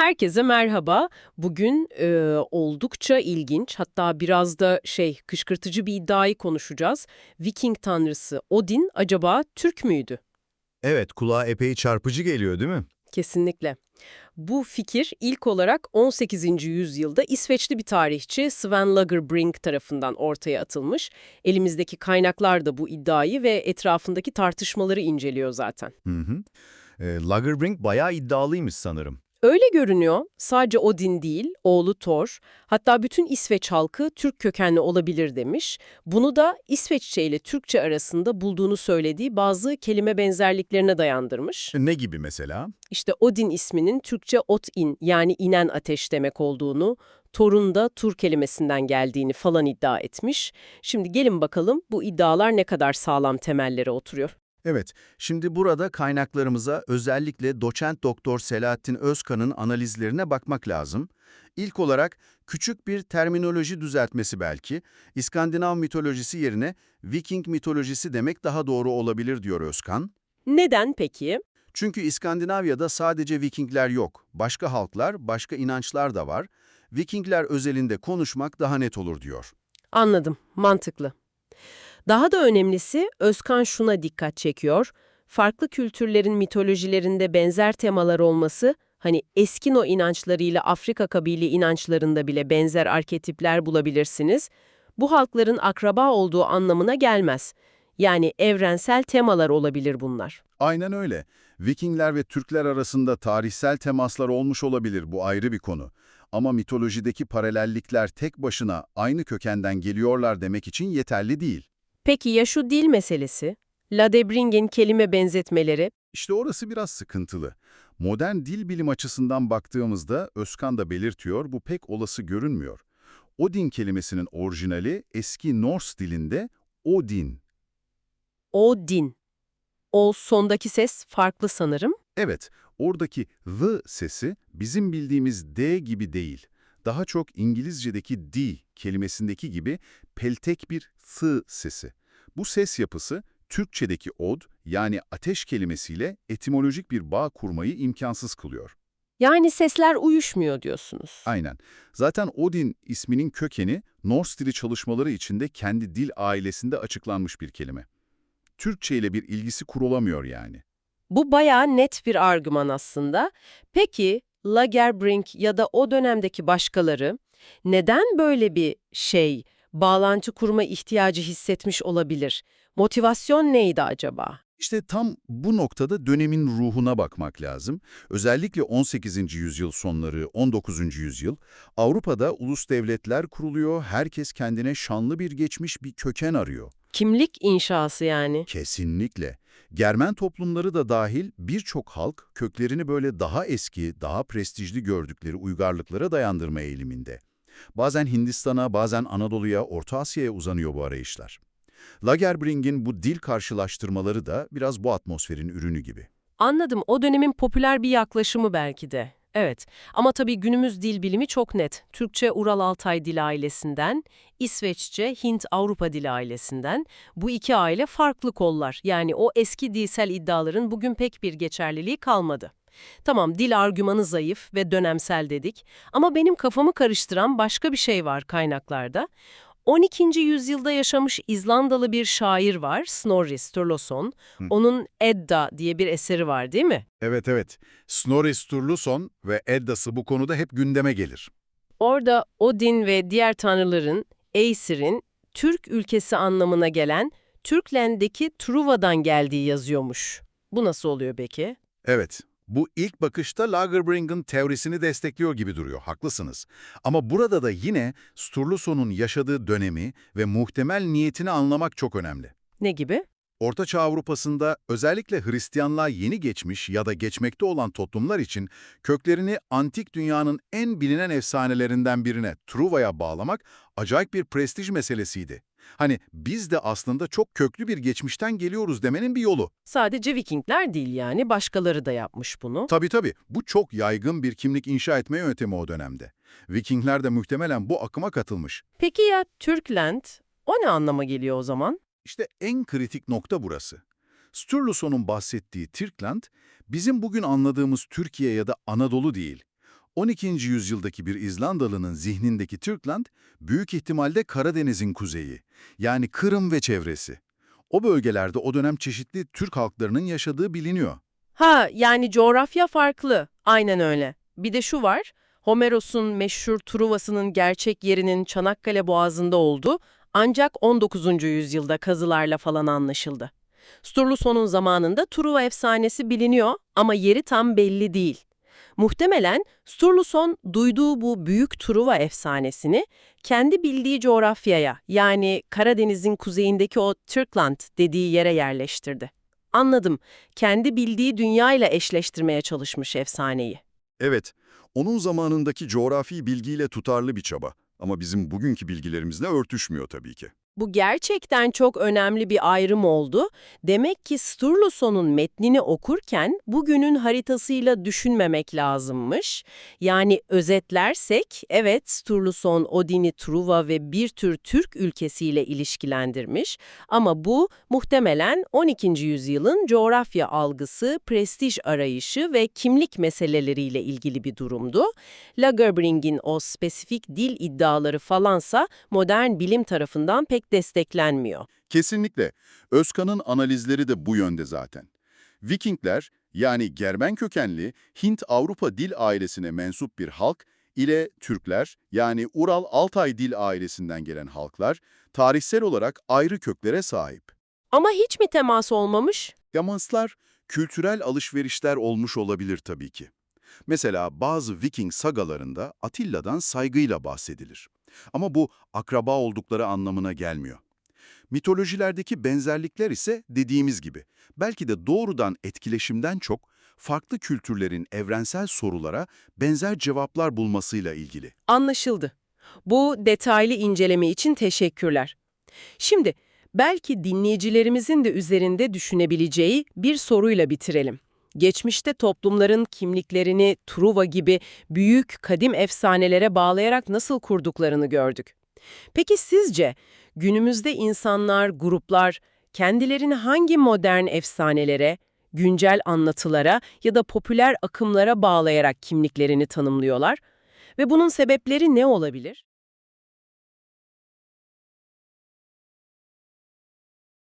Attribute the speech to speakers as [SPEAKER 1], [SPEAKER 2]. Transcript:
[SPEAKER 1] Herkese merhaba. Bugün e, oldukça ilginç hatta biraz da şey kışkırtıcı bir iddiayı konuşacağız. Viking tanrısı Odin acaba Türk müydü?
[SPEAKER 2] Evet, kulağa epey çarpıcı geliyor değil mi?
[SPEAKER 1] Kesinlikle. Bu fikir ilk olarak 18. yüzyılda İsveçli bir tarihçi Sven Lagerbrink tarafından ortaya atılmış. Elimizdeki kaynaklar da bu iddiayı ve etrafındaki tartışmaları inceliyor zaten.
[SPEAKER 2] Hı hı. E, Lagerbrink bayağı iddialıymış sanırım.
[SPEAKER 1] Öyle görünüyor. Sadece Odin değil, oğlu Thor, hatta bütün İsveç halkı Türk kökenli olabilir demiş. Bunu da İsveççe ile Türkçe arasında bulduğunu söylediği bazı kelime benzerliklerine dayandırmış.
[SPEAKER 2] Ne gibi mesela?
[SPEAKER 1] İşte Odin isminin Türkçe ot-in yani inen ateş demek olduğunu, Thor'un da Tur kelimesinden geldiğini falan iddia etmiş. Şimdi gelin bakalım bu iddialar ne kadar sağlam temellere oturuyor.
[SPEAKER 2] Evet, şimdi burada kaynaklarımıza özellikle doçent doktor Selahattin Özkan'ın analizlerine bakmak lazım. İlk olarak küçük bir terminoloji düzeltmesi belki, İskandinav mitolojisi yerine Viking mitolojisi demek daha doğru olabilir diyor Özkan.
[SPEAKER 1] Neden peki?
[SPEAKER 2] Çünkü İskandinavya'da sadece Vikingler yok, başka halklar, başka inançlar da var. Vikingler özelinde konuşmak daha net olur diyor.
[SPEAKER 1] Anladım, mantıklı. Daha da önemlisi Özkan şuna dikkat çekiyor. Farklı kültürlerin mitolojilerinde benzer temalar olması, hani Eskino inançlarıyla Afrika kabili inançlarında bile benzer arketipler bulabilirsiniz. Bu halkların akraba olduğu anlamına gelmez. Yani evrensel temalar olabilir bunlar.
[SPEAKER 2] Aynen öyle. Vikingler ve Türkler arasında tarihsel temaslar olmuş olabilir, bu ayrı bir konu. Ama mitolojideki paralellikler tek başına aynı kökenden geliyorlar demek için yeterli değil.
[SPEAKER 1] Peki ya şu dil meselesi? Ladebring'in kelime benzetmeleri,
[SPEAKER 2] İşte orası biraz sıkıntılı. Modern dil bilim açısından baktığımızda Özkan da belirtiyor, bu pek olası görünmüyor. Odin kelimesinin orijinali eski Norse dilinde Odin.
[SPEAKER 1] Odin. O sondaki ses farklı sanırım.
[SPEAKER 2] Evet, oradaki the sesi bizim bildiğimiz d gibi değil. Daha çok İngilizce'deki d kelimesindeki gibi peltek bir th sesi. Bu ses yapısı Türkçedeki od yani ateş kelimesiyle etimolojik bir bağ kurmayı imkansız kılıyor.
[SPEAKER 1] Yani sesler uyuşmuyor diyorsunuz.
[SPEAKER 2] Aynen. Zaten Odin isminin kökeni Norse dili çalışmaları içinde kendi dil ailesinde açıklanmış bir kelime. Türkçe ile bir ilgisi kurulamıyor yani.
[SPEAKER 1] Bu bayağı net bir argüman aslında. Peki Lagerbrink ya da o dönemdeki başkaları neden böyle bir şey, bağlantı kurma ihtiyacı hissetmiş olabilir? Motivasyon neydi acaba?
[SPEAKER 2] İşte tam bu noktada dönemin ruhuna bakmak lazım. Özellikle 18. yüzyıl sonları, 19. yüzyıl Avrupa'da ulus devletler kuruluyor, herkes kendine şanlı bir geçmiş, bir köken arıyor.
[SPEAKER 1] Kimlik inşası yani.
[SPEAKER 2] Kesinlikle. Germen toplumları da dahil birçok halk köklerini böyle daha eski, daha prestijli gördükleri uygarlıklara dayandırma eğiliminde. Bazen Hindistan'a, bazen Anadolu'ya, Orta Asya'ya uzanıyor bu arayışlar. Lagerbrink'in bu dil karşılaştırmaları da biraz bu atmosferin ürünü gibi.
[SPEAKER 1] Anladım. O dönemin popüler bir yaklaşımı belki de. Evet. Ama tabii günümüz dil bilimi çok net. Türkçe Ural-Altay dil ailesinden, İsveççe Hint-Avrupa dil ailesinden. Bu iki aile farklı kollar. Yani o eski dilsel iddiaların bugün pek bir geçerliliği kalmadı. Tamam dil argümanı zayıf ve dönemsel dedik ama benim kafamı karıştıran başka bir şey var kaynaklarda. 12. yüzyılda yaşamış İzlandalı bir şair var, Snorri Sturluson. Onun Edda diye bir eseri var değil mi?
[SPEAKER 2] Evet evet. Snorri Sturluson ve Edda'sı bu konuda hep gündeme gelir.
[SPEAKER 1] Orada Odin ve diğer tanrıların, Aesir'in Türk ülkesi anlamına gelen Türkland'deki Truva'dan geldiği yazıyormuş. Bu nasıl oluyor peki?
[SPEAKER 2] Evet, bu ilk bakışta Lagerbrink'in teorisini destekliyor gibi duruyor, haklısınız. Ama burada da yine Sturluson'un yaşadığı dönemi ve muhtemel niyetini anlamak çok önemli.
[SPEAKER 1] Ne gibi?
[SPEAKER 2] Ortaçağ Avrupa'sında özellikle Hristiyanlığa yeni geçmiş ya da geçmekte olan toplumlar için köklerini antik dünyanın en bilinen efsanelerinden birine, Truva'ya bağlamak acayip bir prestij meselesiydi. Hani biz de aslında çok köklü bir geçmişten geliyoruz demenin bir yolu.
[SPEAKER 1] Sadece Vikingler değil yani, başkaları da yapmış bunu.
[SPEAKER 2] Tabii tabii, bu çok yaygın bir kimlik inşa etme yöntemi o dönemde. Vikingler de muhtemelen bu akıma katılmış.
[SPEAKER 1] Peki ya Türkland? O ne anlama geliyor o zaman?
[SPEAKER 2] İşte en kritik nokta burası. Sturluson'un bahsettiği Türkland, bizim bugün anladığımız Türkiye ya da Anadolu değil.
[SPEAKER 3] 12. yüzyıldaki bir İzlandalı'nın zihnindeki Türkland, büyük ihtimalle Karadeniz'in kuzeyi, yani Kırım ve çevresi. O bölgelerde o dönem çeşitli Türk halklarının yaşadığı biliniyor.
[SPEAKER 1] Ha, yani coğrafya farklı. Aynen öyle. Bir de şu var, Homeros'un meşhur Truvası'nın gerçek yerinin Çanakkale Boğazı'nda olduğu ancak 19. yüzyılda kazılarla falan anlaşıldı. Sturluson'un zamanında Truva efsanesi biliniyor ama yeri tam belli değil. Muhtemelen Sturluson duyduğu bu büyük Truva efsanesini kendi bildiği coğrafyaya yani Karadeniz'in kuzeyindeki o Türkland dediği yere yerleştirdi. Anladım. Kendi bildiği dünyayla eşleştirmeye çalışmış efsaneyi.
[SPEAKER 2] Evet, onun zamanındaki coğrafi bilgiyle tutarlı bir çaba. Ama bizim bugünkü bilgilerimizle örtüşmüyor tabii ki.
[SPEAKER 1] Bu gerçekten çok önemli bir ayrım oldu. Demek ki Sturluson'un metnini okurken bugünün haritasıyla düşünmemek lazımmış. Yani özetlersek, evet Sturluson Odin'i Truva ve bir tür Türk ülkesiyle ilişkilendirmiş ama bu muhtemelen 12. yüzyılın coğrafya algısı, prestij arayışı ve kimlik meseleleriyle ilgili bir durumdu. Lagerbrink'in o spesifik dil iddiaları falansa modern bilim tarafından pek desteklenmiyor.
[SPEAKER 2] Kesinlikle. Özkan'ın analizleri de bu yönde zaten. Vikingler, yani Germen kökenli Hint-Avrupa dil ailesine mensup bir halk ile Türkler, yani Ural-Altay dil ailesinden gelen halklar, tarihsel olarak ayrı köklere sahip.
[SPEAKER 1] Ama hiç mi temas olmamış?
[SPEAKER 2] Yamanslar, kültürel alışverişler olmuş olabilir tabii ki. Mesela bazı Viking sagalarında Atilla'dan saygıyla bahsedilir. Ama bu akraba oldukları anlamına gelmiyor. Mitolojilerdeki benzerlikler ise dediğimiz gibi belki de doğrudan etkileşimden çok farklı kültürlerin evrensel sorulara benzer cevaplar bulmasıyla ilgili.
[SPEAKER 1] Anlaşıldı. Bu detaylı inceleme için teşekkürler. Şimdi belki dinleyicilerimizin de üzerinde düşünebileceği bir soruyla bitirelim. Geçmişte toplumların kimliklerini Truva gibi büyük kadim efsanelere bağlayarak nasıl kurduklarını gördük. Peki sizce günümüzde insanlar, gruplar kendilerini hangi modern efsanelere, güncel anlatılara ya da popüler akımlara bağlayarak kimliklerini tanımlıyorlar? Ve bunun sebepleri ne olabilir?